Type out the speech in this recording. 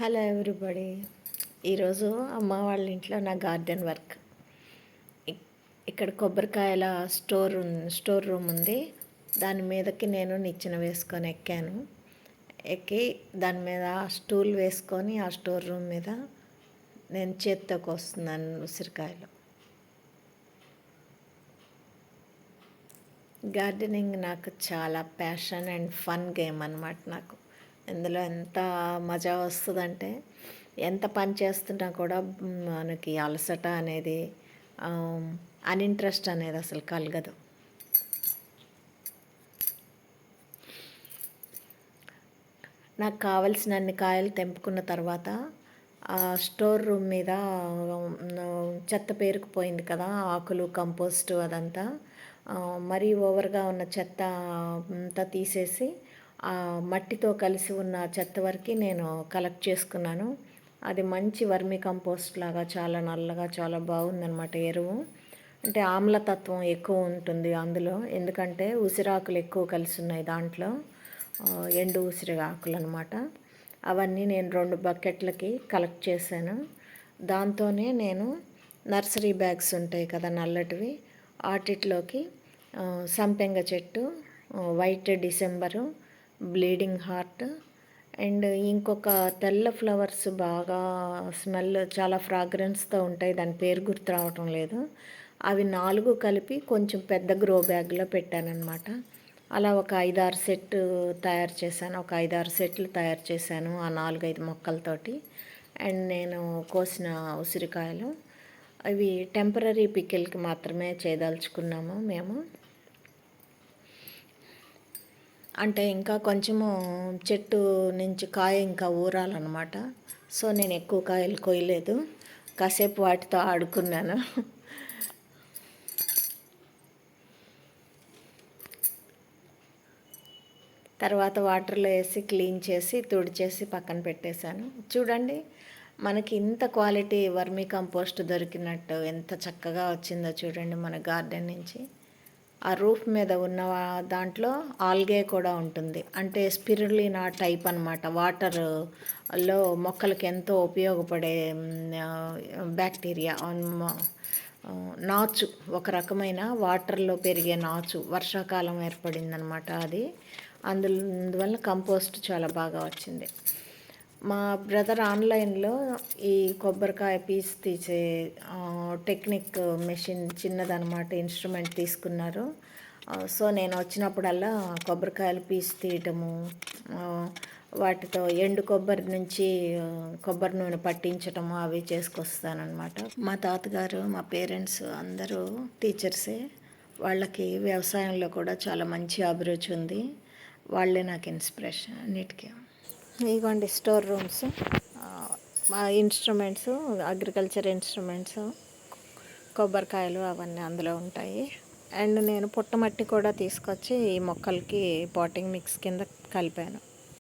Hello everybody. ఈరోజు అమ్మ వాళ్ళ ఇంట్లో నా గార్డెన్ వర్క్. ఇక్కడ కొబ్బరికాయల స్టోర్ స్టోర్ రూమ్ ఉంది. దాని మీదకి నేను నిచ్చెన వేసుకొని ఎక్కాను. ఎక్కి దాని మీద స్టూల్ వేసుకొని ఆ స్టోర్ రూమ్ మీద నేను చేత్తో కోస్తున్నాను ఉసిరికాయలు. గార్డెనింగ్ నాకు చాలా ప్యాషన్ అండ్ ఫన్ గేమ్ అనమాట నాకు. ఇందులో ఎంత మజా వస్తుందంటే ఎంత పని చేస్తున్నా కూడా మనకి అలసట అనేది అన్ఇంట్రెస్ట్ అనేది అసలు కలగదు. నాకు కావలసిన అన్ని కాయలు తెంపుకున్న తర్వాత ఆ స్టోర్ రూమ్ మీద చెత్త పేరుకుపోయింది కదా ఆకులు కంపోస్ట్ అదంతా మరీ ఓవర్గా ఉన్న చెత్త అంతా తీసేసి మట్టితో కలిసి ఉన్న చెత్త వరకు నేను కలెక్ట్ చేసుకున్నాను. అది మంచి వర్మి కంపోస్ట్ లాగా చాలా నల్లగా చాలా బాగుందన్నమాట ఎరువు. అంటే ఆమ్లతత్వం ఎక్కువ ఉంటుంది అందులో. ఎందుకంటే ఉసిరాకులు ఎక్కువ కలిసి ఉన్నాయి దాంట్లో. ఎండు ఉసిరి ఆకులు అనమాట అవన్నీ నేను రెండు బకెట్లకి కలెక్ట్ చేశాను. దాంతోనే నేను నర్సరీ బ్యాగ్స్ ఉంటాయి కదా నల్లటివి వాటిలోకి సంపెంగ చెట్టు white December bleeding heart and ఇంకొక తెల్ల ఫ్లవర్స్ బాగా స్మెల్ చాలా ఫ్రాగ్రెన్స్తో ఉంటాయి. దాని పేరు గుర్తు రావటం లేదు. అవి నాలుగు కలిపి కొంచెం పెద్ద గ్రో బ్యాగ్లో పెట్టానమాట అలా ఒక ఐదారు సెట్ తయారు చేశాను. ఒక ఐదారు సెట్లు తయారు చేశాను ఆ నాలుగైదు మొక్కలతోటి. అండ్ నేను కోసిన ఉసిరికాయలు. అవి టెంపరీ పికిల్కి మాత్రమే చేయదలుచుకున్నాము మేము. అంటే ఇంకా కొంచెము చెట్టు నుంచి కాయ ఇంకా ఊరాలన్నమాట. సో నేను ఎక్కువ కాయలు కొయ్యలేదు. కాసేపు వాటితో ఆడుకున్నాను. తర్వాత వాటర్లో వేసి క్లీన్ చేసి తుడిచేసి పక్కన పెట్టేశాను. చూడండి మనకి ఇంత క్వాలిటీ వర్మీ కంపోస్ట్ దొరికినట్టు ఎంత చక్కగా వచ్చిందో చూడండి మన గార్డెన్ నుంచి. ఆ రూఫ్ మీద ఉన్న దాంట్లో ఆల్గే కూడా ఉంటుంది. అంటే స్పిరులినా టైప్ అనమాట వాటర్లో మొక్కలకి ఎంతో ఉపయోగపడే బ్యాక్టీరియా నాచు ఒక రకమైన వాటర్లో పెరిగే నాచు వర్షాకాలం ఏర్పడిందనమాట అది. అందువల్ల కంపోస్ట్ చాలా బాగా వచ్చింది. మా బ్రదర్ ఆన్లైన్లో ఈ కొబ్బరికాయ పీస్ తీసే టెక్నిక్ మెషిన్ చిన్నదనమాట ఇన్స్ట్రుమెంట్ తీసుకున్నారు. సో నేను వచ్చినప్పుడల్లా కొబ్బరికాయలు పీస్ తీయటము వాటితో ఎండు కొబ్బరి నుంచి కొబ్బరి నూనె పట్టించటము అవి చేసుకొస్తానమాట మా తాతగారు మా పేరెంట్స్ అందరూ టీచర్సే వాళ్ళకి వ్యవసాయంలో కూడా చాలా మంచి అభిరుచి ఉంది. వాళ్ళే నాకు ఇన్స్పిరేషన్ అన్నిటికీ. ఇదిగోండి స్టోర్ రూమ్స్ మా ఇన్స్ట్రుమెంట్స్ అగ్రికల్చర్ ఇన్స్ట్రుమెంట్స్ కొబ్బరికాయలు అవన్నీ అందులో ఉంటాయి. అండ్ నేను పుట్టమట్టి కూడా తీసుకొచ్చి ఈ మొక్కలకి పాటింగ్ మిక్స్ కింద కలిపాను.